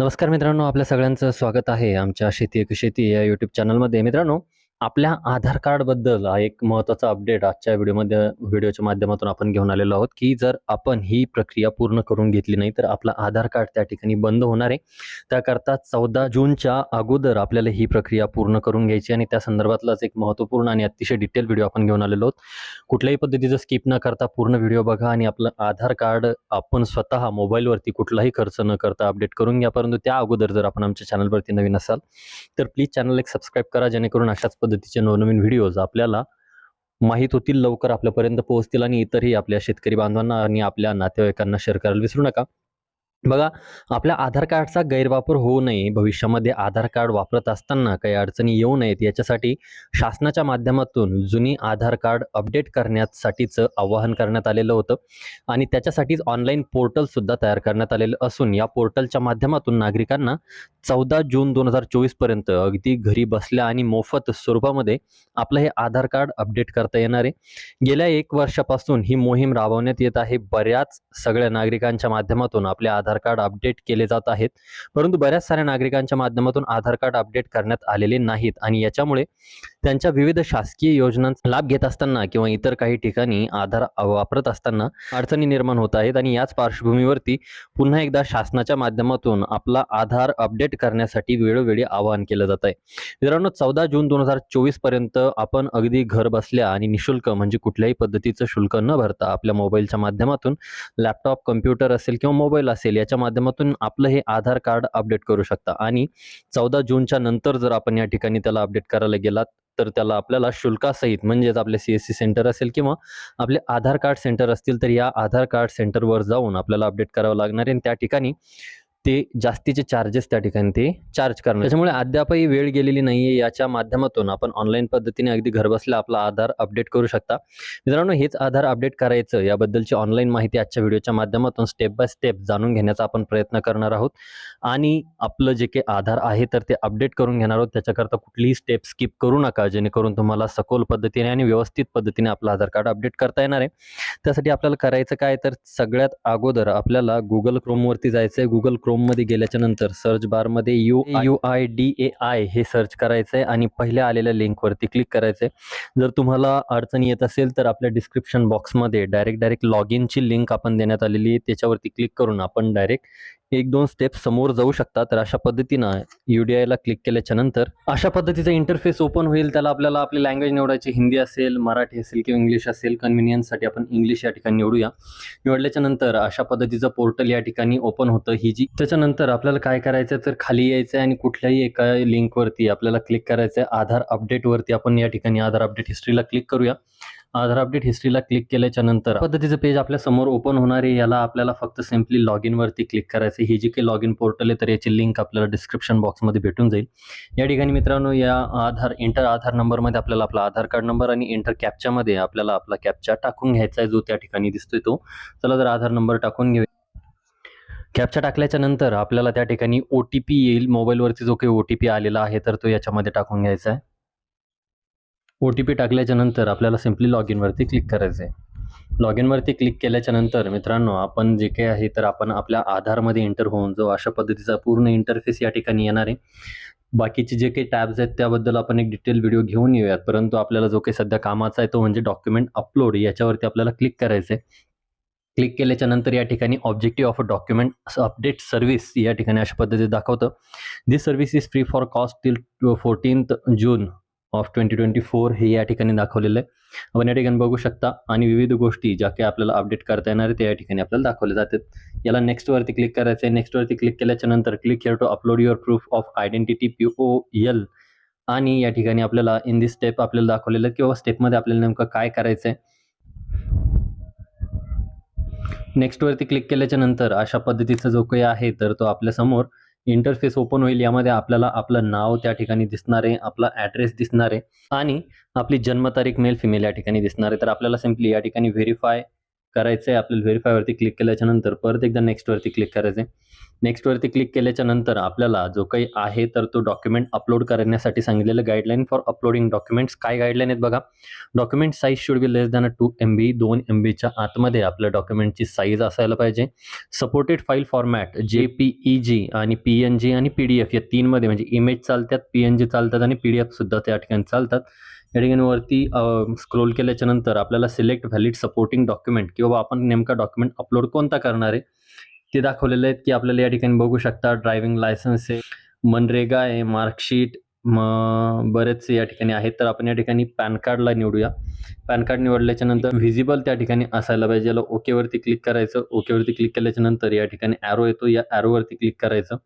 नमस्कार मित्रांनो आपल्या सगळ्यांचं स्वागत आहे आमच्या शेती एक शेती या यूट्यूब चॅनलमध्ये मित्रांनो आपल्या आधार कार्डबद्दल हा एक महत्त्वाचा अपडेट आजच्या व्हिडिओमध्ये व्हिडिओच्या माध्यमातून आपण घेऊन आलेलो आहोत की जर आपण ही प्रक्रिया पूर्ण करून घेतली नाही तर आपला आधार कार्ड त्या ठिकाणी बंद होणार आहे. त्याकरता चौदा जूनच्या अगोदर आपल्याला ही प्रक्रिया पूर्ण करून घ्यायची आणि त्या संदर्भातलाच एक महत्त्वपूर्ण आणि अतिशय डिटेल व्हिडिओ आपण घेऊन आलेलो आहोत. कुठल्याही पद्धतीचं स्किप न करता पूर्ण व्हिडिओ बघा आणि आपलं आधार कार्ड आपण स्वतः मोबाईलवरती कुठलाही खर्च न करता अपडेट करून घ्या. परंतु त्या अगोदर जर आपण आमच्या चॅनलवरती नवीन असाल तर प्लीज चॅनल एक सबस्क्राईब करा जेणेकरून अशाच पद्धतीचे नवनवीन व्हिडिओज आपल्याला माहीत होतील लवकर आपल्यापर्यंत पोहोचतील आणि इतरही आपल्या शेतकरी बांधवांना आणि आपल्या नातेवाईकांना शेअर करायला विसरू नका. बघा आपल्या आधार कार्डचा गैरवापर होऊ नये भविष्यामध्ये आधार कार्ड वापरत असताना काही अडचणी येऊ नयेत याच्यासाठी शासनाच्या माध्यमातून जुनी आधार कार्ड अपडेट करण्यासाठीचं आवाहन करण्यात आलेलं होतं आणि त्याच्यासाठीच ऑनलाईन पोर्टलसुद्धा तयार करण्यात आलेलं असून या पोर्टलच्या माध्यमातून नागरिकांना चौदा जून दोन हजार चोवीसपर्यंत अगदी घरी बसल्या आणि मोफत स्वरूपामध्ये आपलं हे आधार कार्ड अपडेट करता येणार आहे. गेल्या एक वर्षापासून ही मोहीम राबवण्यात येत आहे. बऱ्याच सगळ्या नागरिकांच्या माध्यमातून आपल्या आधार कार्ड अपडेट केले जात आहेत. परंतु बऱ्याच साऱ्या नागरिकांच्या माध्यमातून आधार कार्ड अपडेट करण्यात आलेले नाहीत आणि याच्यामुळे त्यांच्या विविध शासकीय योजनांचा लाभ घेत असताना किंवा इतर काही ठिकाणी आधार वापरत असताना अडचणी निर्माण होत आहेत आणि याच पार्श्वभूमीवरती पुन्हा एकदा शासनाच्या माध्यमातून आपला आधार अपडेट करण्यासाठी वेळोवेळी आवाहन केलं जात आहे. मित्रांनो चौदा जून दोन हजार चोवीसपर्यंत आपण अगदी घर बसल्या आणि निशुल्क म्हणजे कुठल्याही पद्धतीचं शुल्क न भरता आपल्या मोबाईलच्या माध्यमातून लॅपटॉप कम्प्युटर असेल किंवा मोबाईल असेल याच्या माध्यमातून आपलं हे आधार कार्ड अपडेट करू शकता. आणि चौदा जूनच्या नंतर जर आपण या ठिकाणी त्याला अपडेट करायला गेलात तर त्याला आपल्याला शुल्कासहित म्हणजेच आपले सी एस सी सेंटर असेल किंवा आपले आधार कार्ड सेंटर असतील तर या आधार कार्ड सेंटरवर जाऊन आपल्याला अपडेट करावं लागणार आहे. आणि त्या ठिकाणी ते जास्तीचे चार्जेस त्या ठिकाणी ते चार्ज करणार. त्याच्यामुळे अद्यापही वेळ गेलेली नाही आहे याच्या माध्यमातून आपण ऑनलाईन पद्धतीने अगदी घरबसल्या आपला आधार अपडेट करू शकता. मित्रांनो हेच आधार अपडेट करायचं याबद्दलची ऑनलाईन माहिती आजच्या व्हिडिओच्या माध्यमातून स्टेप बाय स्टेप जाणून घेण्याचा आपण प्रयत्न करणार आहोत. आणि आपलं जे काही आधार आहे तर ते अपडेट करून घेणार आहोत. त्याच्याकरता कुठलीही स्टेप स्किप करू नका जेणेकरून तुम्हाला सखोल पद्धतीने आणि व्यवस्थित पद्धतीने आपलं आधार कार्ड अपडेट करता येणार आहे. त्यासाठी आपल्याला करायचं काय? तर सगळ्यात अगोदर आपल्याला गुगल क्रोमवरती जायचं आहे गुगल क्रोममध्ये गेल्याच्यानंतर सर्च बारमध्ये U U I D A I हे सर्च करायचं आहे आणि पहिल्या आलेल्या लिंकवरती क्लिक करायचं आहे जर तुम्हाला अडचण येत असेल तर आपल्या डिस्क्रिप्शन बॉक्समध्ये डायरेक्ट डायरेक्ट लॉग इनची लिंक आपण देण्यात आलेली आहे. त्याच्यावरती क्लिक करून आपण डायरेक्ट एक दोन स्टेप समोर जाऊ शकता. तर अशा पद्धतीनं यू डी आयला क्लिक केल्याच्यानंतर अशा पद्धतीचा इंटरफेस ओपन होईल. त्याला आपल्याला आपली लँग्वेज निवडायची हिंदी असेल मराठी असेल किंवा इंग्लिश असेल कन्व्हिनियन्ससाठी आपण इंग्लिश या ठिकाणी निवडूया. निवडल्याच्या नंतर अशा पद्धतीचं पोर्टल या ठिकाणी ओपन होतं. ही जी त्याच्यानंतर आपल्याला काय करायचं तर खाली यायचं आहे आणि कुठल्याही एका लिंकवरती आपल्याला क्लिक करायचं आहे आधार अपडेटवरती आपण या ठिकाणी आधार अपडेट हिस्ट्रीला क्लिक करूया. आधार अपडेट हिस्ट्रीला क्लिक केल्याच्यानंतर पद्धतीचं पेज आपल्यासमोर ओपन होणार आहे. याला आपल्याला फक्त सिम्पली लॉग इनवरती क्लिक करायचं ही जी काही लॉग इन पोर्टल आहे तर याची लिंक आपल्याला डिस्क्रिप्शन बॉक्समध्ये भेटून जाईल. या ठिकाणी मित्रांनो या आधार इंटर आधार नंबरमध्ये आपल्याला आपला आधार कार्ड नंबर आणि इंटर कॅपच्यामध्ये आपल्याला आपला कॅपचा टाकून घ्यायचा आहे जो त्या ठिकाणी दिसतोय तो. चला जर आधार नंबर टाकून घेऊया. कॅप्चा टाकल्याच्या नंतर आपल्याला त्या ठिकाणी ओ टी पी येईल. मोबाईलवरती जो काही ओ टी पी आलेला आहे तर तो याच्यामध्ये टाकून घ्यायचा आहे. ओ टी पी टाकल्याच्या नंतर आपल्याला सिम्पली लॉग इनवरती क्लिक करायचं आहे लॉग इनवरती क्लिक केल्याच्यानंतर मित्रांनो आपण जे काही आहे तर आपण आपल्या आधारमध्ये एंटर होऊन जो अशा पद्धतीचा पूर्ण इंटरफेस या ठिकाणी येणार आहे. बाकीचे जे काही टॅब्स आहेत त्याबद्दल आपण एक डिटेल व्हिडिओ घेऊन येऊयात. परंतु आपल्याला जो काही सध्या कामाचा आहे तो म्हणजे डॉक्युमेंट अपलोड याच्यावरती आपल्याला क्लिक करायचं आहे क्लिक केल्याच्यानंतर या ठिकाणी objective of a document update service या ठिकाणी अशा पद्धतीने दाखवतं. This service is free for cost till fourteenth June of twenty twenty four हे या ठिकाणी दाखवलेलं आहे. आपण या ठिकाणी बघू शकता आणि विविध गोष्टी ज्या काही आपल्याला अपडेट करता येणार आहे त्या या ठिकाणी आपल्याला दाखवले जातात. याला नेक्स्टवरती क्लिक करायचं आहे. नेक्स्टवरती क्लिक केल्याच्यानंतर click here to upload your proof of identity P O L आणि या ठिकाणी आपल्याला इन दिस स्टेप आपल्याला दाखवलेलं आहे किंवा स्टेपमध्ये आपल्याला नेमकं काय करायचं आहे नेक्स्टवरती क्लिक केल्याच्यानंतर अशा पद्धतीचा जो काही आहे तर तो आपल्यासमोर इंटरफेस ओपन होईल. यामध्ये आपल्याला आपलं नाव त्या ठिकाणी दिसणार आहे आपला ॲड्रेस दिसणार आहे आणि आपली जन्मतारीख मेल फिमेल या ठिकाणी दिसणार आहे. तर आपल्याला सिम्पली या ठिकाणी व्हेरीफाय करायचं आहे आपल्याला व्हेरीफायवरती क्लिक केल्याच्यानंतर परत एकदा नेक्स्टवरती क्लिक करायचं आहे नेक्स्टवरती क्लिक केल्याच्यानंतर आपल्याला जो काही आहे तर तो डॉक्युमेंट अपलोड करण्यासाठी सांगितलेलं गाईडलाईन फॉर अपलोडिंग डॉक्युमेंट्स काय गाईडलाईन आहेत बघा? Document size should be less than a two M B दोन एम बीच्या आतमध्ये आपल्या डॉक्युमेंटची साईज असायला पाहिजे. Supported file format J P E G आणि पी एन जी आणि पी डी एफ या तीनमध्ये म्हणजे इमेज चालतात पी एन जी चालतात आणि पी डी एफसुद्धा त्या ठिकाणी चालतात. या ठिकाणी वरती स्क्रोल केल्याच्यानंतर आपल्याला सिलेक्ट व्हॅलिड सपोर्टिंग डॉक्युमेंट किंवा आपण नेमका डॉक्युमेंट अपलोड कोणता करणार आहे ते दाखवलेले आहेत की आपल्याला या ठिकाणी बघू शकता ड्रायव्हिंग लायसन्स आहे मनरेगा आहे मार्कशीट मग बरेचसे या ठिकाणी आहेत. तर आपण या ठिकाणी पॅन कार्डला निवडूया. पॅन कार्ड निवडल्याच्या नंतर व्हिजिबल त्या ठिकाणी असायला पाहिजे. याला ओकेवरती क्लिक करायचं ओकेवरती क्लिक केल्याच्यानंतर या ठिकाणी ॲरो येतो. या ॲरोवरती क्लिक करायचं.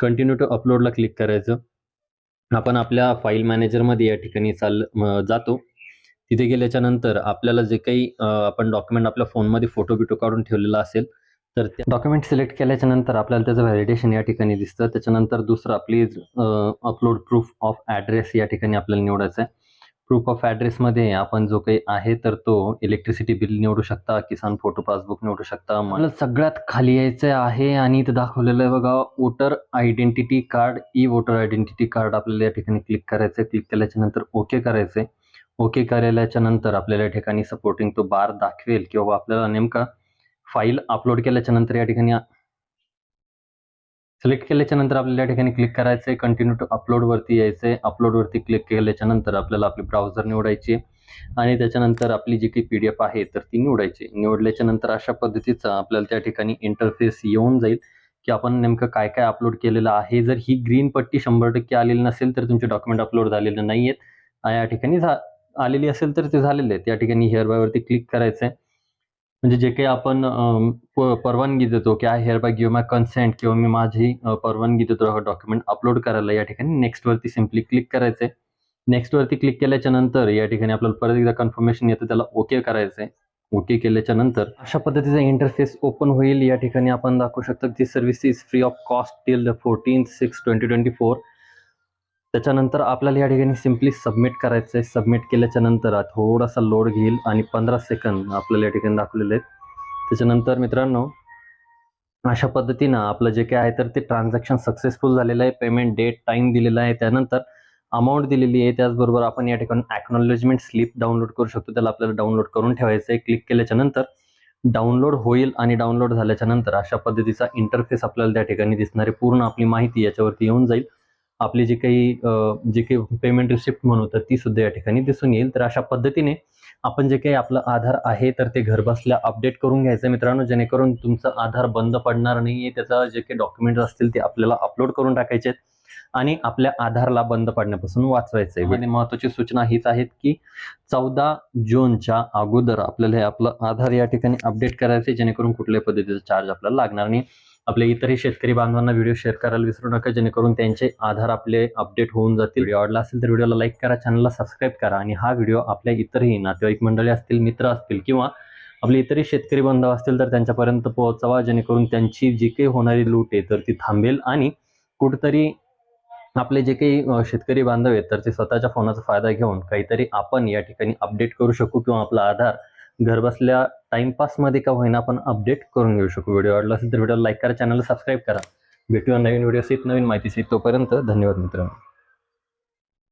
कंटिन्यू टू अपलोडला क्लिक करायचं. आपण आपल्या फाईल मॅनेजरमध्ये या ठिकाणी चाल जातो. तिथे गेल्याच्यानंतर आपल्याला जे काही आपण डॉक्युमेंट आपल्या फोनमध्ये फोटो बिटो काढून ठेवलेला असेल तर ते डॉक्युमेंट सिलेक्ट केल्याच्यानंतर आपल्याला त्याचं व्हॅलिडेशन या ठिकाणी दिसतं. त्याच्यानंतर दुसरं please upload proof of address या ठिकाणी आपल्याला निवडायचं आहे. प्रूफ ऑफ ॲड्रेसमध्ये आपण जो काही आहे तर तो इलेक्ट्रिसिटी बिल निवडू शकता किसान फोटो पासबुक निवडू शकता. मला सगळ्यात खाली यायचं आहे आणि इथं दाखवलेलं आहे बघा voter identity card E voter identity card आपल्याला या ठिकाणी क्लिक करायचं आहे. क्लिक केल्याच्यानंतर ओके करायचं ओके केल्याच्यानंतर आपल्याला या ठिकाणी सपोर्टिंग तो बार दाखवेल किंवा आपल्याला नेमका फाईल अपलोड केल्याच्यानंतर या ठिकाणी सिलेक्ट केल्याच्यानंतर आपल्याला या ठिकाणी क्लिक करायचं आहे कंटिन्यू टू अपलोडवरती यायचं आहे अपलोडवरती क्लिक केल्याच्यानंतर आपल्याला आपली ब्राउझर निवडायची आणि त्याच्यानंतर आपली जी काही पी डी एफ आहे तर ती निवडायची निवडल्याच्या नंतर अशा पद्धतीचा आपल्याला त्या ठिकाणी इंटरफेस येऊन जाईल की आपण नेमकं काय काय अपलोड केलेलं आहे. जर ही ग्रीन पट्टी शंभर टक्के आलेली नसेल तर तुमचे डॉक्युमेंट अपलोड झालेले नाही आहेत या ठिकाणी झा आलेली असेल तर ते झालेले आहेत. या ठिकाणी हेअर बायवरती क्लिक करायचं आहे म्हणजे जे काही आपण परवानगी देतो की I hereby give my consent किंवा मी माझी परवानगी देतो डॉक्युमेंट अपलोड करायला या ठिकाणी नेक्स्टवरती सिम्पली क्लिक करायचं आहे नेक्स्टवरती क्लिक केल्याच्यानंतर या ठिकाणी आपल्याला परत एकदा कन्फर्मेशन येतं त्याला ओके करायचं आहे ओके केल्याच्यानंतर अशा पद्धतीचा इंटरफेस ओपन होईल. या ठिकाणी आपण दाखवू शकतो की service is free of cost till the fourteen six twenty twenty four त्याच्यानंतर आपल्याला या ठिकाणी सिम्पली सबमिट करायचं आहे सबमिट केल्याच्यानंतर थोडासा लोड घेईल आणि पंधरा सेकंद आपल्याला या ठिकाणी दाखवलेले आहेत. त्याच्यानंतर मित्रांनो अशा पद्धतीनं आपलं जे काय आहे तर ते ट्रान्झॅक्शन सक्सेसफुल झालेलं आहे. पेमेंट डेट टाईम दिलेला आहे. त्यानंतर अमाऊंट दिलेली आहे. त्याचबरोबर आपण या ठिकाणी ॲक्नॉलेजमेंट स्लिप डाउनलोड करू शकतो. त्याला आपल्याला डाउनलोड करून ठेवायचं आहे क्लिक केल्याच्यानंतर डाउनलोड होईल आणि डाउनलोड झाल्याच्यानंतर अशा पद्धतीचा इंटरफेस आपल्याला त्या ठिकाणी दिसणारी. पूर्ण आपली माहिती याच्यावरती येऊन जाईल. आपली जी काही जे जी काही पेमेंट रिसिप्ट म्हणू तर ती सुद्धा या ठिकाणी दिसून येईल. तर अशा पद्धतीने आपण जे काही आपलं आधार आहे तर ते घरबसल्या अपडेट करून घ्यायचं मित्रांनो. जेणेकरून तुमचं आधार बंद पडणार नाही आहे त्याचा जे काही डॉक्युमेंट असतील ते आपल्याला अपलोड करून टाकायचे आहेत आणि आपल्या आधारला बंद पडण्यापासून वाचवायचं आहे. आणि महत्वाची सूचना हीच आहेत की चौदा जूनच्या अगोदर आपल्याला हे आपलं आधार या ठिकाणी अपडेट करायचं आहे जेणेकरून कुठल्याही पद्धतीचा चार्ज आपल्याला लागणार नाही. आपल्या इतरही शेतकरी बांधवांना व्हिडिओ शेअर करायला विसरू नका जेणेकरून त्यांचे आधार आपले अपडेट होऊन जातील. व्हिडिओ आवडला असेल तर व्हिडिओला लाईक करा चॅनलला सबस्क्राईब करा आणि हा व्हिडिओ आपल्या इतरही नातेवाईक मंडळी असतील मित्र असतील किंवा आपले इतरही शेतकरी बांधव असतील तर त्यांच्यापर्यंत पोहोचवा जेणेकरून त्यांची जी काही होणारी लूट आहे तर ती थांबेल आणि कुठतरी आपले जे काही शेतकरी बांधव आहेत तर ते स्वतःच्या फोनाचा फायदा घेऊन काहीतरी आपण या ठिकाणी अपडेट करू शकू किंवा आपला आधार घरबसल्या टाईमपासमध्ये का होईना आपण अपडेट करून घेऊ शकू. व्हिडिओ आवडला असेल तर व्हिडिओ लाईक करा चॅनलला सबस्क्राईब करा. भेटूया नवीन व्हिडिओ नवीन माहितीसहित तोपर्यंत धन्यवाद मित्रांनो.